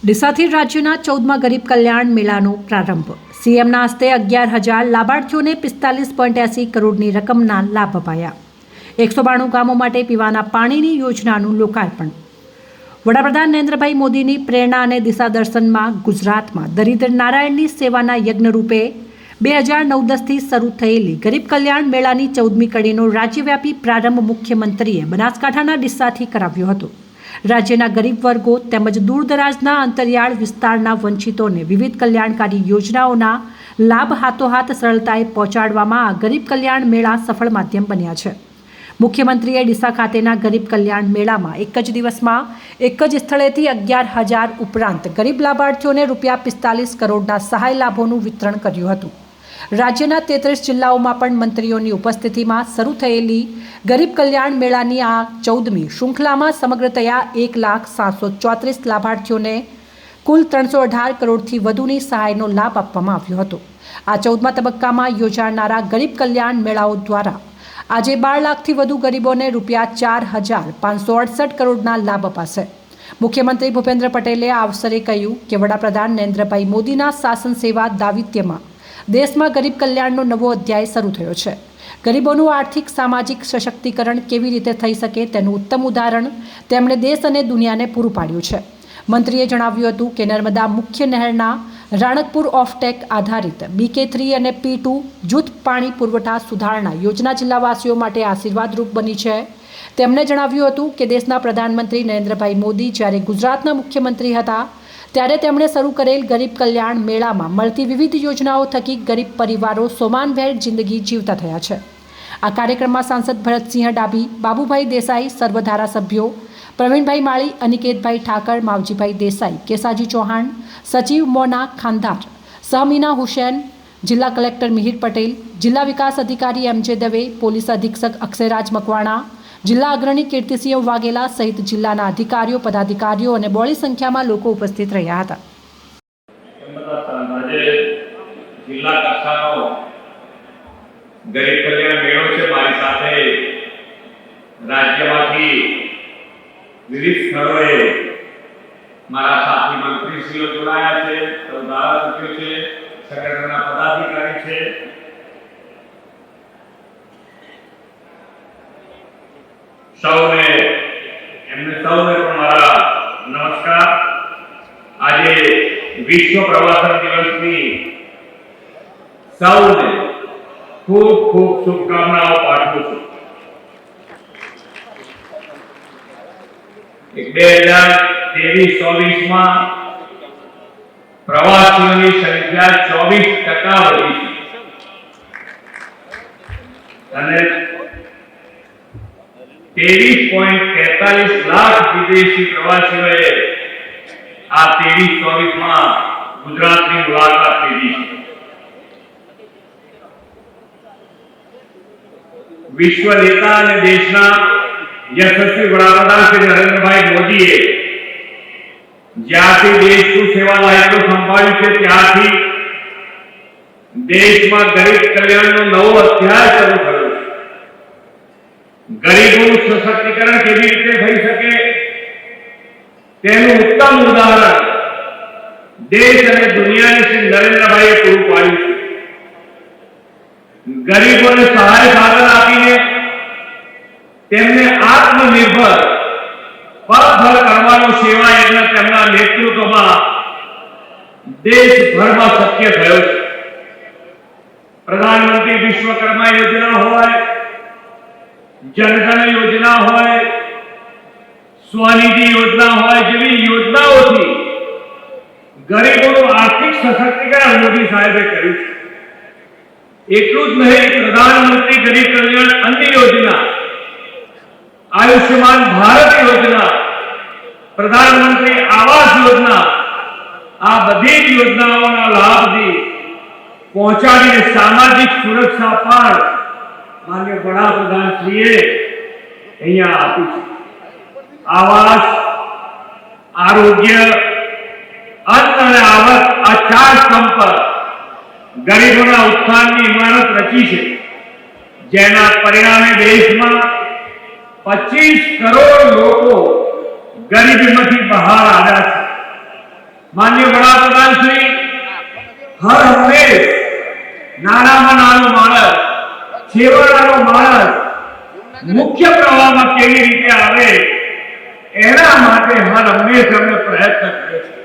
ડીસાથી રાજ્યના ચૌદમાં ગરીબ કલ્યાણ મેળાનો પ્રારંભ. સીએમના હસ્તે અગિયાર હજાર લાભાર્થીઓને પિસ્તાલીસ પોઈન્ટ એસી કરોડની રકમના લાભ અપાયા. એકસો બાણું ગામો માટે પીવાના પાણીની યોજનાનું લોકાર્પણ. વડાપ્રધાન નરેન્દ્રભાઈ મોદીની પ્રેરણા અને દિશા દર્શનમાં ગુજરાતમાં દરિદ્ર નારાયણની સેવાના યજ્ઞ રૂપે બે હજાર નવ દસથી શરૂ થયેલી ગરીબ કલ્યાણ મેળાની ચૌદમી કડીનો રાજ્યવ્યાપી પ્રારંભ મુખ્યમંત્રીએ બનાસકાંઠાના ડિસ્સાથી કરાવ્યો હતો. રાજ્યના ગરીબ વર્ગો તેમજ દૂરદરાજના અંતરિયાળ વિસ્તારના વંચિતોને વિવિધ કલ્યાણકારી યોજનાઓના લાભ હાથોહાથ સરળતાએ પહોંચાડવામાં આ ગરીબ કલ્યાણ મેળા સફળ માધ્યમ બન્યા છે. મુખ્યમંત્રીએ ડીસા ખાતેના ગરીબ કલ્યાણ મેળામાં એક જ દિવસમાં એક જ સ્થળેથી અગિયાર હજાર ઉપરાંત ગરીબ લાભાર્થીઓને રૂપિયા પિસ્તાલીસ કરોડના સહાય લાભોનું વિતરણ કર્યું હતું. રાજ્યના તેત્રીસ જિલ્લાઓમાં પણ મંત્રીઓની ઉપસ્થિતિમાં શરૂ થયેલી ગરીબ કલ્યાણ મેળાની આ ચૌદમી શૃંખલામાં સમગ્રતયા એક લાખ સાતસો ચોત્રીસ લાભાર્થીઓને કુલ ત્રણસો અઢાર કરોડથી વધુની સહાયનો લાભ આપવામાં આવ્યો હતો. આ ચૌદમા તબક્કામાં યોજાનારા ગરીબ કલ્યાણ મેળાઓ દ્વારા આજે બાર લાખથી વધુ ગરીબોને રૂપિયા ચાર હજાર પાંચસો અડસઠ કરોડના લાભ અપાશે. મુખ્યમંત્રી ભૂપેન્દ્ર પટેલે આ અવસરે કહ્યું કે વડાપ્રધાન નરેન્દ્રભાઈ મોદીના શાસન સેવા દાવિત્યમાં દેશમાં ગરીબ કલ્યાણનો નવો અધ્યાય શરૂ થયો છે. ગરીબોનું આર્થિક, સામાજિક સશક્તિકરણ કેવી રીતે થઈ શકે તેનું ઉત્તમ ઉદાહરણ તેમણે દેશ અને દુનિયાને પૂરું પાડ્યું છે. મંત્રીએ જણાવ્યું હતું કે નર્મદા મુખ્ય નહેરના રાણકપુર ઓફટેક આધારિત બીકે થ્રી અને પી ટુ જૂથ પાણી પુરવઠા સુધારણા યોજના જિલ્લાવાસીઓ માટે આશીર્વાદરૂપ બની છે. તેમણે જણાવ્યું હતું કે દેશના પ્રધાનમંત્રી નરેન્દ્રભાઈ મોદી જ્યારે ગુજરાતના મુખ્યમંત્રી હતા ત્યારે તેમણે શરૂ કરેલ ગરીબ કલ્યાણ મેળામાં મળતી વિવિધ યોજનાઓ થકી ગરીબ પરિવારો સોમાનભેર જિંદગી જીવતા થયા છે. આ કાર્યક્રમમાં સાંસદ ભરતસિંહ ડાભી, બાબુભાઈ દેસાઈ સર્વ ધારાસભ્યો પ્રવીણભાઈ માળી, અનિકેતભાઈ ઠાકર, માવજીભાઈ દેસાઈ, કેસાજી ચૌહાણ, સચિવ મોના ખાનદાર સહમીના હુસેન, જિલ્લા કલેક્ટર મિહિર પટેલ, જિલ્લા વિકાસ અધિકારી એમ જે દવે, પોલીસ અધિક્ષક અક્ષયરાજ મકવાણા જિલ્લા અગ્રણી કીર્તિસિંહ વાઘેલા સહિત જિલ્લાના અધિકારીઓ, પદાધિકારીઓ અને બોળી સંખ્યામાં લોકો ઉપસ્થિત રહ્યા હતા. ગરીબ કલ્યાણ મેળો છે. મારી સાથે રાજ્યમાંથી વિવિધ સ્થળોએ મારા સાથી મંત્રીશ્રીઓ જોડાયા છે. ધારાસભ્યો છે. સંગઠનના પદાધિકારી છે. સૌને, એમને સૌને પણ મારા નમસ્કાર. આજે વિશ્વ પ્રવાસન દિવસની સૌને ખૂબ ખૂબ શુભકામનાઓ પાઠવું છું. બે હજાર ત્રેવીસ, ચોવીસમાં પ્રવાસીઓની સંખ્યા ચોવીસ ટકા વધી અને ત્રેવીસ પોઈન્ટ તેતાલીસ લાખ વિદેશી પ્રવાસીઓએ આ ત્રેવીસ ચોવીસમાં ગુજરાતની મુલાકાત લીધી છે વિશ્વ નેતા અને દેશના યશસ્વી વડાપ્રધાન શ્રી નરેન્દ્રભાઈ મોદીએ જ્યારથી દેશનું સેવા દાયિત્વ સંભાળ્યું છે ત્યારથી દેશમાં ગરીબ કલ્યાણનો નવો અધ્યાય શરૂ થયો છે ગરીબોનું સશક્તિકરણ કેવી રીતે થઈ શકે? તેનું ઉત્તમ ઉદાહરણ દેશ અને દુનિયાની શ્રી નરેન્દ્રભાઈએ પૂરું પાડ્યું છે. ગરીબોને સહાય સાધન આપીને તેમને આત્મનિર્ભર પગભર કરવાનો સેવા યજ્ઞ તેમના નેતૃત્વમાં દેશભરમાં શક્ય થયો છે. પ્રધાનમંત્રી વિશ્વકર્મા યોજના હોય જનધન યોજના હોય, સ્વનિધિ યોજના હોય જેવી યોજનાઓથી ગરીબોનું આર્થિક સશક્તિકરણ મોદી સાહેબે કર્યું છે. એટલું જ નહીં, પ્રધાનમંત્રી ગરીબ કલ્યાણ અન્ન યોજના, આયુષ્યમાન ભારત યોજના, પ્રધાનમંત્રી આવાસ યોજના, આ બધી જ યોજનાઓના લાભથી પહોંચાડીને સામાજિક સુરક્ષા પણ માન્ય વડાપ્રધાન શ્રીએ અહીંયા આપી છે. આવાસ, આરોગ્ય અન્ન અને આવક આ ચાર પર ગરીબોના ઉત્થાનની ઇમારત રચી છે. જેના પરિણામે દેશમાં પચીસ કરોડ લોકો ગરીબીમાંથી બહાર આવ્યા છે. માન્ય વડાપ્રધાન શ્રી હર હંમેશ નાનામાં નાનો માણસ છેવાડાનો માણસ મુખ્ય પ્રવાહમાં કેવી રીતે આવે, એના માટે હર હંમેશ અમે પ્રયત્ન કરે છે.